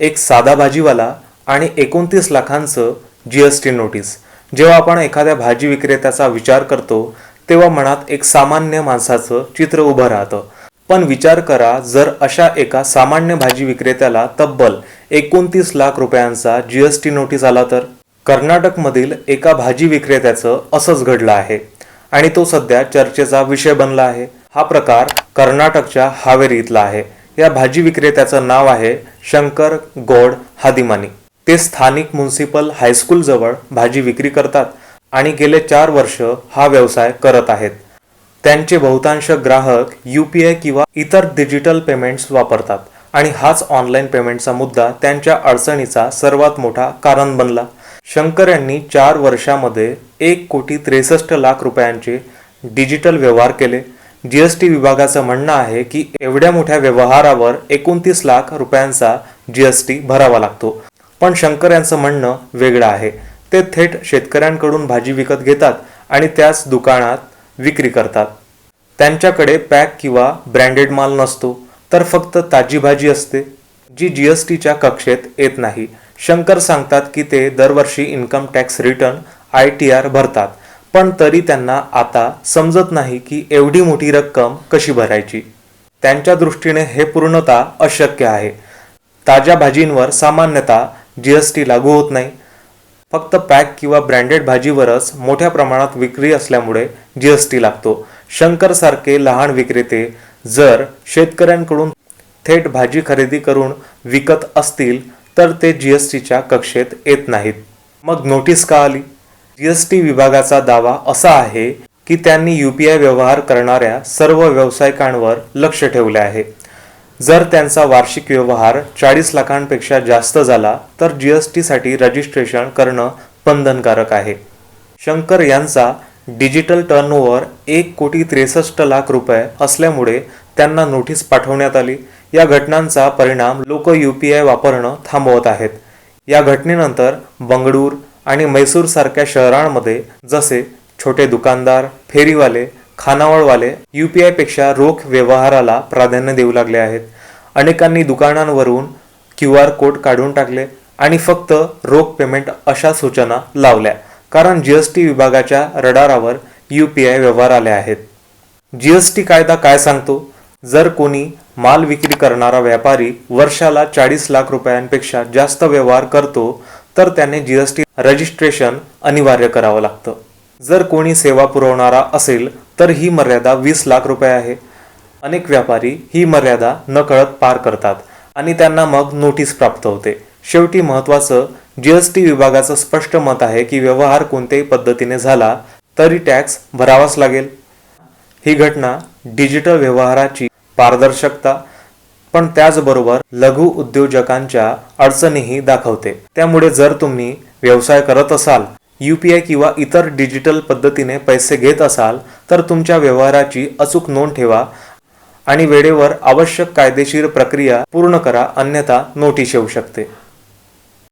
एक साधा भाजीवाला आणि एकोणतीस लाखांचं जी एस टी नोटीस जेव्हा आपण एखाद्या भाजी विक्रेत्याचा विचार करतो तेव्हा मनात एक सामान्य माणसाचं चित्र उभं राहतं. पण विचार करा जर अशा एका सामान्य भाजी विक्रेत्याला तब्बल एकोणतीस लाख रुपयांचा जी एस टी नोटीस आला तर? कर्नाटकमधील एका भाजी विक्रेत्याचं असंच घडलं आहे. आणि तो सध्या चर्चेचा विषय बनला आहे. हा प्रकार कर्नाटकच्या हावेरीतला आहे. या भाजी विक्रेत्याचं नाव आहे शंकर गौड हादिमानी. ते स्थानिक म्युन्सिपल हायस्कूल जवळ भाजी विक्री करतात आणि गेले चार वर्ष हा व्यवसाय करत आहेत. त्यांचे बहुतांश ग्राहक यू पी आय किंवा इतर डिजिटल पेमेंट्स वापरतात आणि हाच ऑनलाईन पेमेंटचा मुद्दा त्यांच्या अडचणीचा सर्वात मोठा कारण बनला. शंकर यांनी चार वर्षामध्ये एक कोटी त्रेसष्ट लाख रुपयांचे डिजिटल व्यवहार केले. जीएसटी विभागाचं म्हणणं आहे की एवढ्या मोठ्या व्यवहारावर एकोणतीस लाख रुपयांचा जीएसटी भरावा लागतो. पण शंकर यांचं म्हणणं वेगळं आहे. ते थेट शेतकऱ्यांकडून भाजी विकत घेतात आणि त्याच दुकानात विक्री करतात. त्यांच्याकडे पॅक किंवा ब्रँडेड माल नसतो तर फक्त ताजी भाजी असते जी जी एस टीच्या कक्षेत येत नाही. शंकर सांगतात की ते दरवर्षी income tax return I T R भरतात. पण तरी त्यांना आता समजत नाही की एवढी मोठी रक्कम कशी भरायची. त्यांच्या दृष्टीने हे पूर्णतः अशक्य आहे. ताज्या भाजींवर सामान्यतः जी एस टी लागू होत नाही. फक्त पॅक किंवा ब्रँडेड भाजीवरच मोठ्या प्रमाणात विक्री असल्यामुळे जी एस टी लागतो. शंकरसारखे लहान विक्रेते जर शेतकऱ्यांकडून थेट भाजी खरेदी करून विकत असतील तर ते जी एस टीच्या कक्षेत येत नाहीत. मग नोटीस का आली? जीएसटी विभागाचा दावा असा आहे की त्यांनी यूपीआय व्यवहार करणाऱ्या सर्व व्यावसायिकांवर लक्ष ठेवले आहे. जर त्यांचा वार्षिक व्यवहार चाळीस लाखांपेक्षा जास्त झाला तर जी एस टीसाठी रजिस्ट्रेशन करणं बंधनकारक आहे. शंकर यांचा डिजिटल टर्नओव्हर एक कोटी त्रेसष्ट लाख रुपये असल्यामुळे त्यांना नोटीस पाठवण्यात आली. या घटनांचा परिणाम लोक यू पी आय वापरणं थांबवत आहेत. या घटनेनंतर बंगळूर आणि म्हैसूरसारख्या शहरांमध्ये जसे छोटे दुकानदार फेरीवाले खानावळवाले यू पी आयपेक्षा रोख व्यवहाराला प्राधान्य देऊ लागले आहेत. अनेकांनी दुकानांवरून क्यू आर कोड काढून टाकले आणि फक्त रोख पेमेंट अशा सूचना लावल्या कारण जी एस टी विभागाच्या रडारावर यू पी आय व्यवहार आले आहेत. जी एस टी कायदा काय सांगतो? जर कोणी माल विक्री करणारा व्यापारी वर्षाला चाळीस लाख रुपयांपेक्षा जास्त व्यवहार करतो तर त्याने जी एस टी रजिस्ट्रेशन अनिवार्य करावं लागतं. जर कोणी सेवा पुरवणारा असेल तर ही मर्यादा वीस लाख रुपये आहे. अनेक व्यापारी ही मर्यादा नकळत पार करतात आणि त्यांना मग नोटीस प्राप्त होते. शेवटी महत्त्वाचं जीएसटी विभागाचं स्पष्ट मत आहे की व्यवहार कोणत्याही पद्धतीने झाला तरी टॅक्स भरावाच लागेल. ही घटना डिजिटल व्यवहाराची पारदर्शकता पण त्याचबरोबर लघु उद्योजकांच्या अडचणीही दाखवते. त्यामुळे जर तुम्ही व्यवसाय करत असाल यू पी आय किंवा इतर डिजिटल पद्धतीने पैसे घेत असाल तर तुमच्या व्यवहाराची अचूक नोंद ठेवा आणि वेळेवर आवश्यक कायदेशीर प्रक्रिया पूर्ण करा अन्यथा नोटीस येऊ शकते.